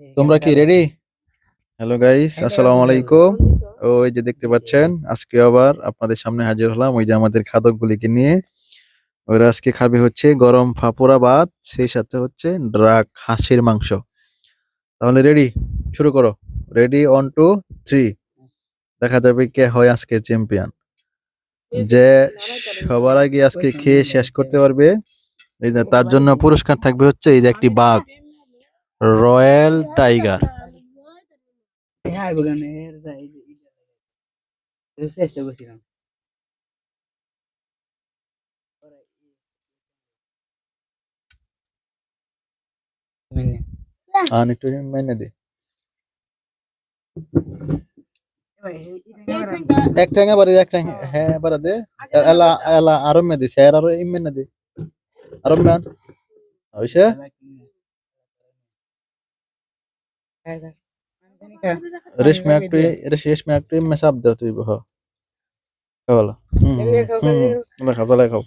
তোমরা কি ready hello guys আসসালামু আলাইকুম ওই যে দেখতে পাচ্ছেন আজকে আবার আপনাদের সামনে হাজির হলাম ওই যে আমাদের খাদকগুলিকে নিয়ে। ওরা আজকে খাবে হচ্ছে গরম ফাপোড়া ভাত সেই সাথে হচ্ছে ড্রাক হাঁসের মাংস। তাহলে রেডি শুরু করো। রেডি অন টু থ্রি দেখা যাবে কে হয় আজকে চ্যাম্পিয়ন যে সবার আগে আজকে খেয়ে শেষ করতে পারবে এই যে তার জন্য পুরস্কার থাকবে হচ্ছে এই যে একটি বাঘ। রয়্যাল টাইগার হ্যাঁ গুলানের চেষ্টা করছিলাম মানে আন একটু মেনে দে এক ঠ্যাঙ্গা বারে এক ঠ্যাঙ্গা হ্যাঁ বারে দে এলা এলা আরও মে দে স্যার আরও ইম মেনে দে আরও মান হইছে রেশমে একটু রেশমে একটু মে দাও তুই বহ। খাওয়ালা হুম হুম খাও তাহলে খাও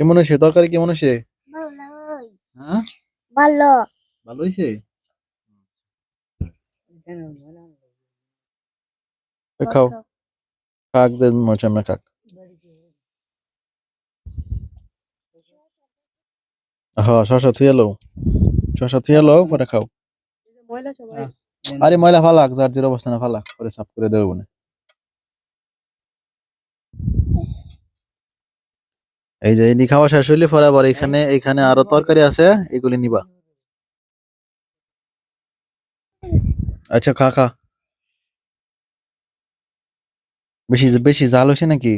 কেমন হয়েছে? তরকারি কেমন হয়েছে? হ্যাঁ? ভালো। ভালো হয়েছে? খাও খাক দে মজা মে খাক। হ্যাঁ শশা থুয়ে লো শশা থুয়ে লো পরে খাও। আরে ময়লা ফালাক যার জির অবস্থা না ফালাক পরে সাফ করে দেবো না এই যে এনি খাওয়া শেষ হইলে পরে আবার এখানে এখানে আরও তরকারি আছে এগুলি নিবা। আচ্ছা খা খা। বেশি বেশি জাল হয়েছে নাকি?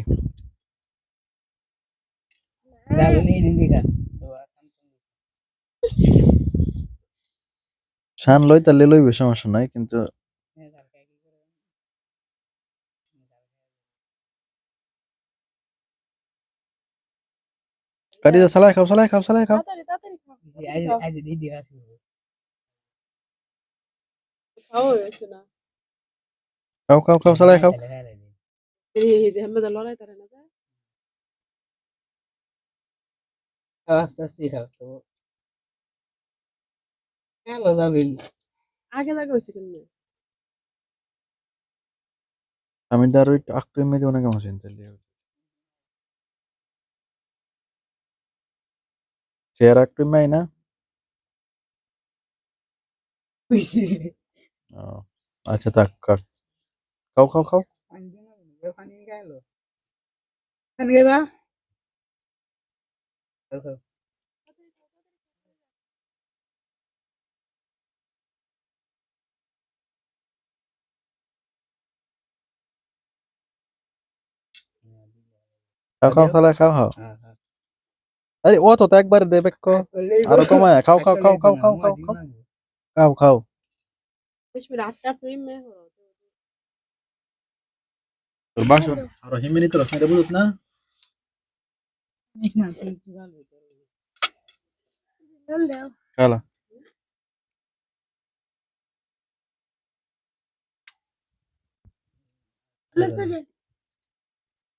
সান লয় তাহলে লইবে সমস্যা নাই কিন্তু কারিজা সালাই খাও সালাই খাও সালাই খাও। খাও খাও। খাও সালাই খাও আস্তে আস্তে আমি তো আরও একটু আকটু এমনি দিয়ে ওনাকে মাসে তেল দিয়ে চেয়ার আকটু এমনি আচ্ছা তাক কাক খাও খাও খাও। ওখানে গেল ওখানে গেবা খাও। সালাই খাও খাও আরে ও তো একবার দেবে কো। আরও কমায়। খাও খাও খাও খাও খাও খাও খাও। খাও খাও। আরও হিমিনি তোর সাইডে বুঝত না? খালা।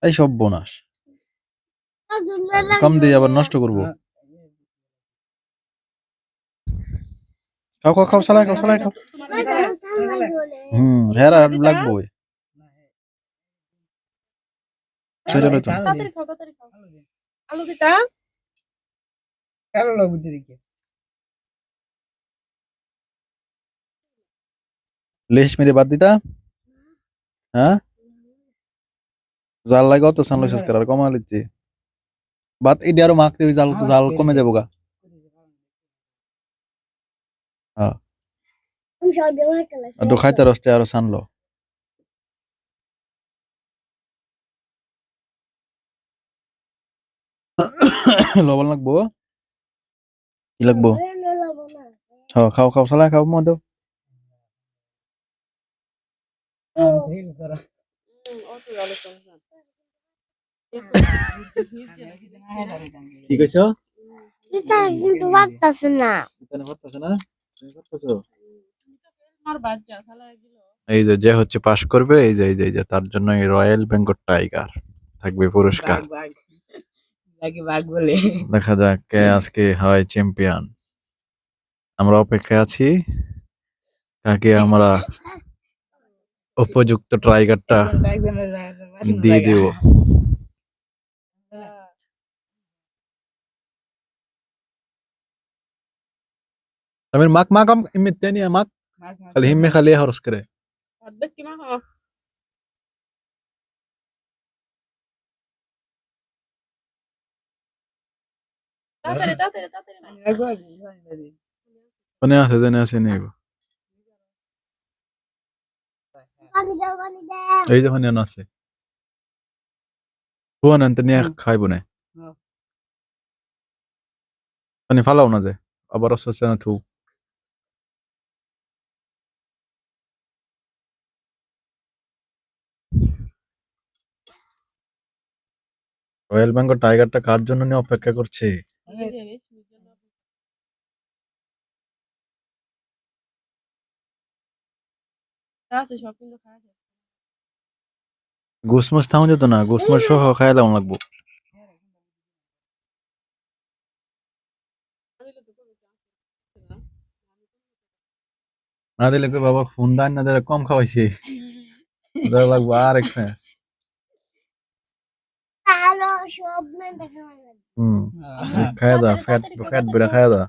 এই সব বোনাস। কম দিয়ে আবার নষ্ট করব। খাও খাও খাও সালাই খাও সালাই খাও। হুম হ্যাঁ আর লাগবো চলো তো। তাড়াতাড়ি খাও তাড়াতাড়ি খাও। আলু দিতা কালো লোক দিকে। লেশ মেরে বাদ দিতা? হ্যাঁ? জাল লাগে অত সানলো শেষ করার কমা লিচ্ছি। বাদ এটি আরও মাখতে ওই জাল জাল কমে যাব গা আমি সব ব্যবহার করলাম আর তো খাইতে রসতে আরও সানলো লবণ লাগবো কি লাগবো খাও খাও খাও সালা খাও মদ অত আলু সমস্যা কি কইছো? কিন্তু পারতাছে না। এখানে করতেছ না? তুমি করতেছো আমার বাচ্চা সালা এই যে যে হচ্ছে পাস করবে এই যে এই যে এই যে তার জন্য এই রয়্যাল বেঙ্গল টাইগার থাকবে পুরস্কার। বাঘ বাঘ। লাগে বাঘ বলে। দেখা যাক কে আজকে হয় চ্যাম্পিয়ন আমরা অপেক্ষায় আছি। কাকে আমরা উপযুক্ত ট্রাইগারটা একজনের দিয়ে। দিব। আমির মাক মাক আম ইমিত তেনি মাক মাছ, মাছ, খালি হিম্মে খালি হরস করে অর্ধেক কি মাখো তাড়াতাড়ি তাড়াতাড়ি তাড়াতাড়ি মাখো। একবার বাসনের দিই। কোনে আছে জেনে আছে নিব পানি দাও পানি দাও এই যখন এনে আছে হুয়ান আনতে নিয়ে খাইব না হ্যাঁ। পানি ফালাও না যে আবার অসুস্থ না থু রয়্যাল বেঙ্গল টাইগারটা কার জন্য নিয়ে অপেক্ষা করছে। গুসমুস থাও যেত না গুসমুস সহ খাই দাও লাগবো। না দিলে বাবা ফোন দান না দিলে কম খাওয়াইছি। দেওয়া লাগবো আর এক ফ্যাস আলো সব না দেখা হুম। খায়া দা ফ্যাট ফ্যাট বেড়া খায়া দা।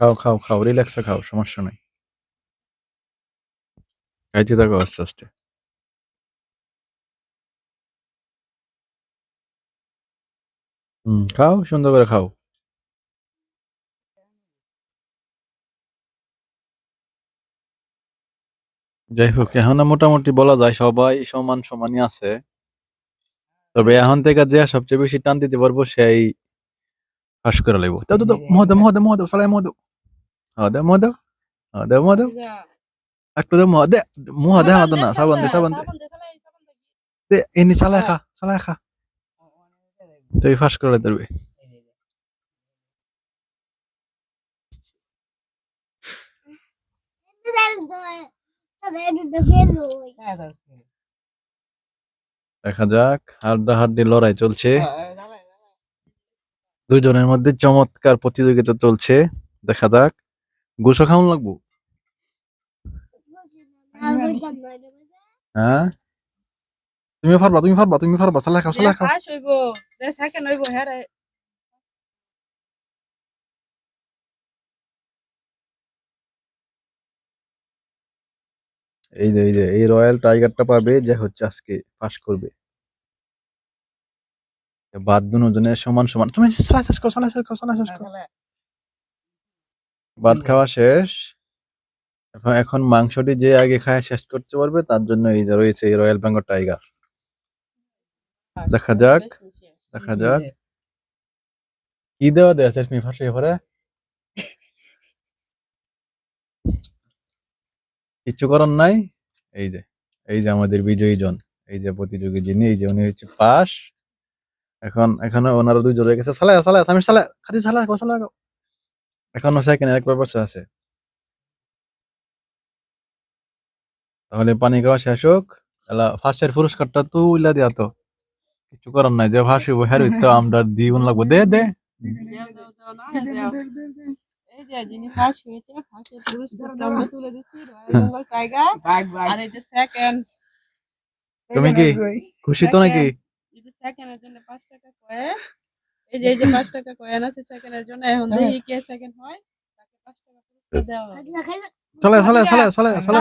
খাও খাও খাও রিল্যাক্সে খাও সমস্যা নাই। খাইতে থাকো আস্তে আস্তে। খাও সুন্দর করে খাও। যাই হোক, এখন মোটামুটি বলা যায় সবাই সমান সমানই আছে। তবে এখন থেকে যে সবচেয়ে বেশি টান দিতে পারব সেই ফাঁস করে লাগবো দাও দাও মহদেব মহদেব মহদেব সালাই মহদেব মহদেব মহদেব মহদেব যা। একটু দে মহদেব মহদেব হাত না, সাবান দে সাবান দে। দে দে দে এনি চালাই খা চালাই খা। তুই ফাঁস করে ধরবি। দেখা যাক হাড্ডা হাড্ডি লড়াই চলছে হ্যাঁ। দুজনের মধ্যে চমৎকার প্রতিযোগিতা চলছে দেখা যাক গোসো খাওয়ান লাগবো বাবা। হ্যাঁ তুমি পারবা তুমি পারবা তুমি পারবা চালাই খাও চালাই খাও খাস হইব যে সেকেন্ড হইব হ্যাঁ এই যে এই যে এই রয়্যাল টাইগারটা পাবে যে হচ্ছে আজকে পাস করবে। বাদ দুজনে সমান সমান। তুমি চালাই শেষ করো চালাই শেষ করো চালাই শেষ করো। ভাত খাওয়া শেষ। এখন এখন মাংসটি যে আগে খায় শেষ করতে পারবে তার জন্য এই যে রয়েছে এই রয়্যাল বেঙ্গল টাইগার দেখা যাক দেখা যাক। কি দেওয়া দেওয়া শেষ মি ফাঁসে পরে কিচ্ছু করার নাই? এই যে এই যে আমাদের বিজয়ী জন এই যে প্রতিযোগী যিনি এই যে উনি হচ্ছে পাস। এখন এখানে ওনারা দুইজন রয়ে গেছে। সালা সালা আমি সালা খালি সালা গো সালা গো এখনও সেকেন্ড এক বছর আছে। তাহলে পানি খাওয়া শেষ হোক। ফার্স্টের পুরস্কারটা তো উইলা দিয়া তো। কিছু করার নাই যে ফাঁসিব হ্যাঁ তো আমরা দিউন লাগবো। দে দে। তুমি কি? খুশি তো নাকি? এই যে সেকেন্ডের পাঁচ টাকা কয়েন এই যে এই যে পাঁচ টাকা কয়েন আছে সেকেন্ডের জন্য এখন দেখি কে সেকেন্ড হয় তাকে পাঁচ টাকা পুরস্কার দেওয়া হবে খাইলা খাইলা চলে চলে চলে চলে চলে